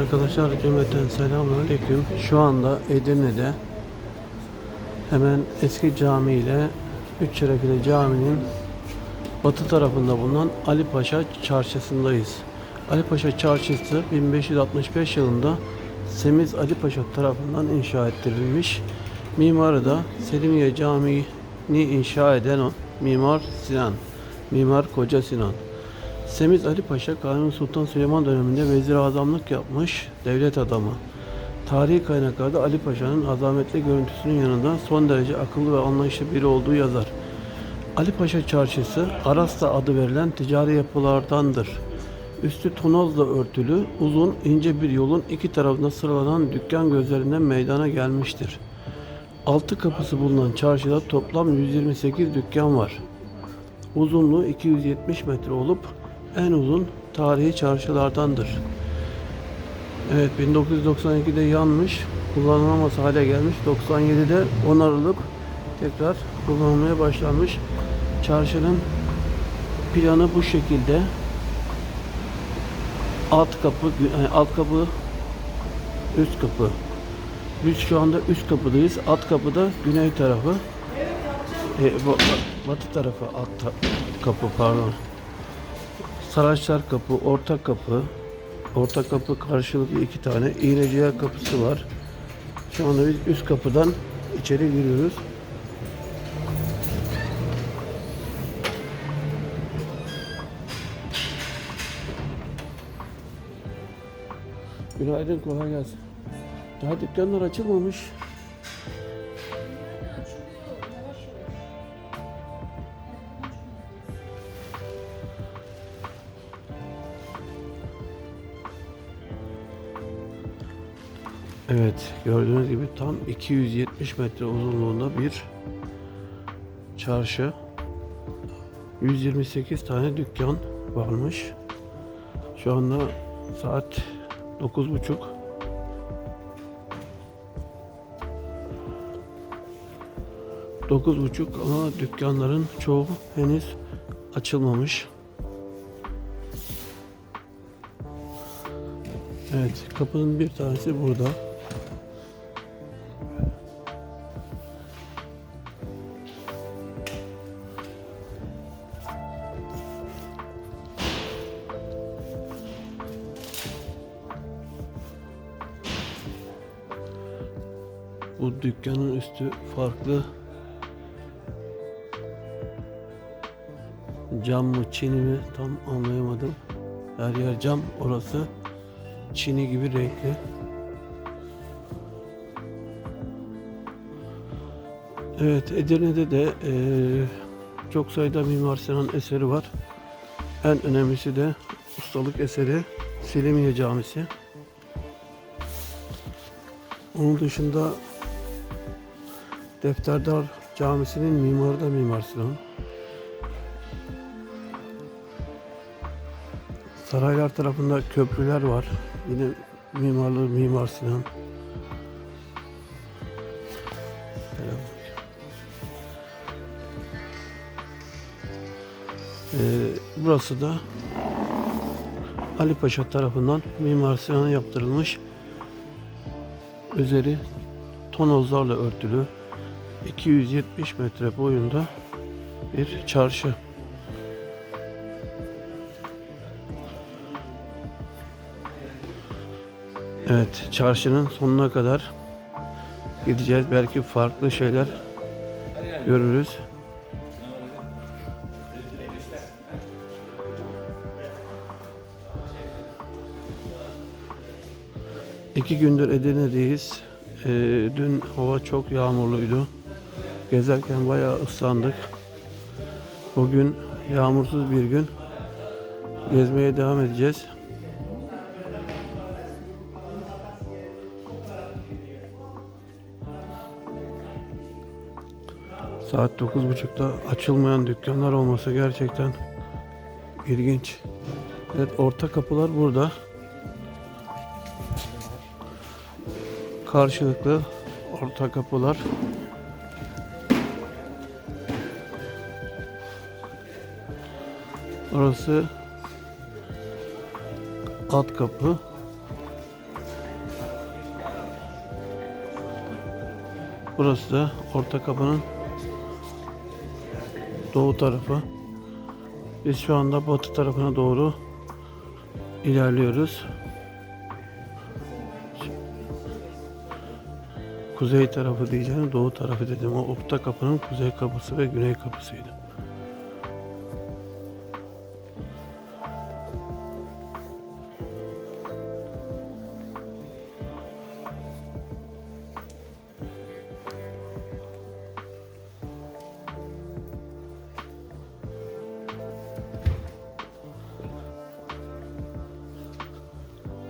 Arkadaşlar cümleten selamünaleyküm. Şu anda Edirne'de hemen eski cami ile Üç Çerekli Cami'nin batı tarafında bulunan Ali Paşa Çarşısı'ndayız. Ali Paşa Çarşısı 1565 yılında Semiz Ali Paşa tarafından inşa ettirilmiş. Mimarı da Selimiye Camii'ni inşa eden o Mimar Sinan. Mimar Koca Sinan. Semiz Ali Paşa Kanuni Sultan Süleyman döneminde vezir azamlık yapmış devlet adamı. Tarihi kaynaklarda Ali Paşa'nın azametli görüntüsünün yanında son derece akıllı ve anlayışlı biri olduğu yazar. Ali Paşa Çarşısı Arasta adı verilen ticari yapılardandır. Üstü tonozla örtülü, uzun, ince bir yolun iki tarafında sıralanan dükkan gözlerinden meydana gelmiştir. Altı kapısı bulunan çarşıda toplam 128 dükkan var. Uzunluğu 270 metre olup en uzun tarihi çarşılardandır. Evet 1992'de yanmış, kullanılamaz hale gelmiş. 97'de onarılıp tekrar kullanılmaya başlanmış. Çarşının planı bu şekilde. Alt kapı, yani alt kapı, üst kapı. Biz şu anda üst kapıdayız. Alt kapıda güney tarafı. E, ba- batı tarafı alt ta- kapı pardon. Saraçlar kapı, orta kapı. Orta kapı karşılıklı iki tane. İğneciler kapısı var. Şu anda biz üst kapıdan içeri giriyoruz. Günaydın, kolay gelsin. Daha dükkanlar açılmamış. Evet, gördüğünüz gibi tam 270 metre uzunluğunda bir çarşı. 128 tane dükkan varmış. Şu anda saat 9.30. Dokuz buçuk ama dükkanların çoğu henüz açılmamış. Evet, kapının bir tanesi burada. Bu dükkanın üstü farklı. Cam mı çini mi tam anlayamadım. Her yer cam orası çini gibi renkli. Evet Edirne'de de eee, çok sayıda Mimar Sinan eseri var. En önemlisi de ustalık eseri Selimiye Camisi. Onun dışında Defterdar Camisi'nin mimarı da Mimar Sinan. Saraylar tarafında köprüler var. Yine mimarlığı Mimar Sinan. Ee, burası da Ali Paşa tarafından Mimar Sinan'a yaptırılmış üzeri tonozlarla örtülü 270 metre boyunda bir çarşı. Evet, çarşının sonuna kadar gideceğiz. Belki farklı şeyler görürüz. İki gündür Edirne'deyiz. Ee, dün hava çok yağmurluydu. Gezerken bayağı ıslandık. Bugün yağmursuz bir gün. Gezmeye devam edeceğiz. Saat 9.30'da açılmayan dükkanlar olması gerçekten ilginç. Evet orta kapılar burada. Karşılıklı orta kapılar. Orası kat kapı. Burası da orta kapının doğu tarafı. Biz şu anda batı tarafına doğru ilerliyoruz. Kuzey tarafı diyeceğim, doğu tarafı dedim. O orta kapının kuzey kapısı ve güney kapısıydı.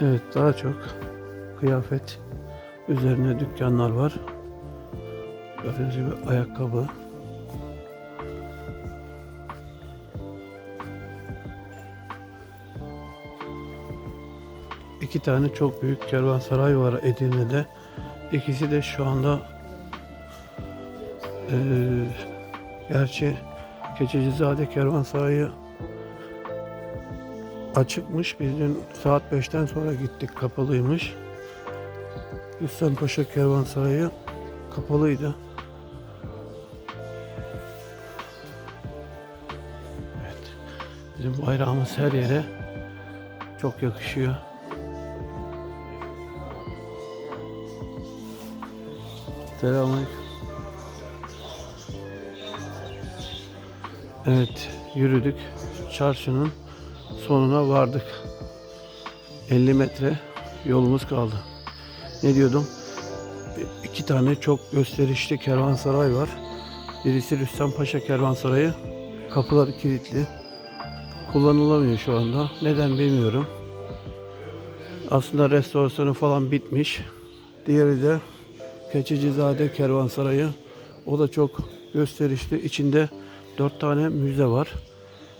Evet daha çok kıyafet üzerine dükkanlar var. Gördüğünüz gibi ayakkabı. İki tane çok büyük kervansaray var Edirne'de. İkisi de şu anda eee gerçi Keçecizade Kervansarayı açıkmış. Biz dün saat 5'ten sonra gittik. Kapalıymış. Rüstem Paşa Kervansarayı kapalıydı. Evet. Bizim bayrağımız her yere çok yakışıyor. Selamünaleyküm. Evet, yürüdük. Çarşının sonuna vardık. 50 metre yolumuz kaldı. Ne diyordum? İki tane çok gösterişli kervansaray var. Birisi Rüstem Paşa Kervansarayı. Kapıları kilitli. Kullanılamıyor şu anda. Neden bilmiyorum. Aslında restorasyonu falan bitmiş. Diğeri de Keçicizade Kervansarayı. O da çok gösterişli. İçinde dört tane müze var.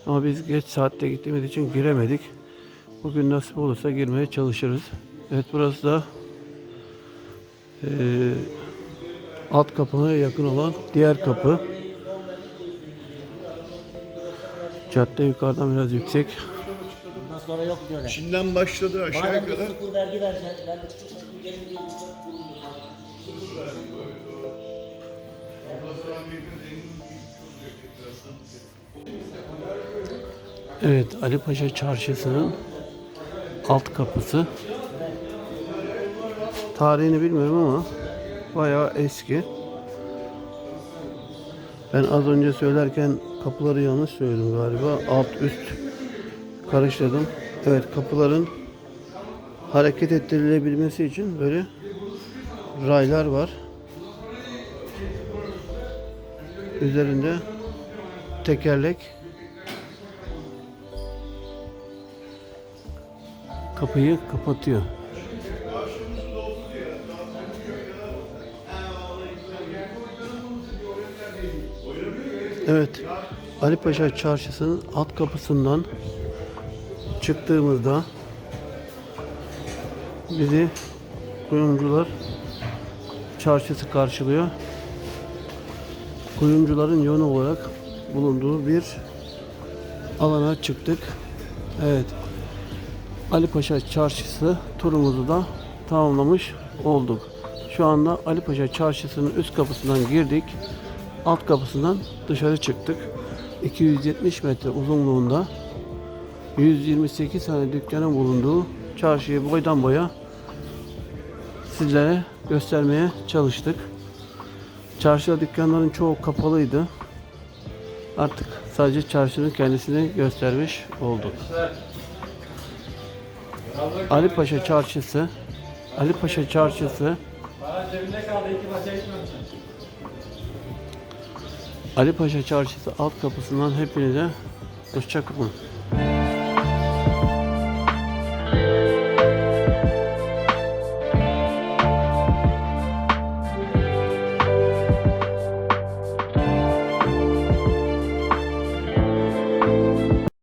Ama biz geç saatte gittiğimiz için giremedik. Bugün nasip olursa girmeye çalışırız. Evet burası da eee, alt kapına yakın olan diğer kapı. Cadde yukarıdan biraz yüksek. Bundan sonra yok böyle. Çin'den başladı aşağı Madem bir sıfır vergi versen, ben de küçük çocuk gelin diye Evet Ali Paşa Çarşısı'nın alt kapısı. Tarihini bilmiyorum ama bayağı eski. Ben az önce söylerken kapıları yanlış söyledim galiba. Alt üst karıştırdım. Evet kapıların hareket ettirilebilmesi için böyle raylar var. Üzerinde tekerlek kapıyı kapatıyor. Evet, Ali Paşa Çarşısı'nın alt kapısından çıktığımızda bizi kuyumcular çarşısı karşılıyor. Kuyumcuların yoğun olarak bulunduğu bir alana çıktık. Evet, Ali Paşa Çarşısı turumuzu da tamamlamış olduk. Şu anda Ali Paşa Çarşısı'nın üst kapısından girdik. Alt kapısından dışarı çıktık. 270 metre uzunluğunda 128 tane dükkanın bulunduğu çarşıyı boydan boya sizlere göstermeye çalıştık. Çarşıda dükkanların çoğu kapalıydı. Artık sadece çarşının kendisini göstermiş olduk. Ali Paşa Çarşısı Ali Paşa Çarşısı Ali Paşa Çarşısı alt kapısından hepinize hoşça kalın.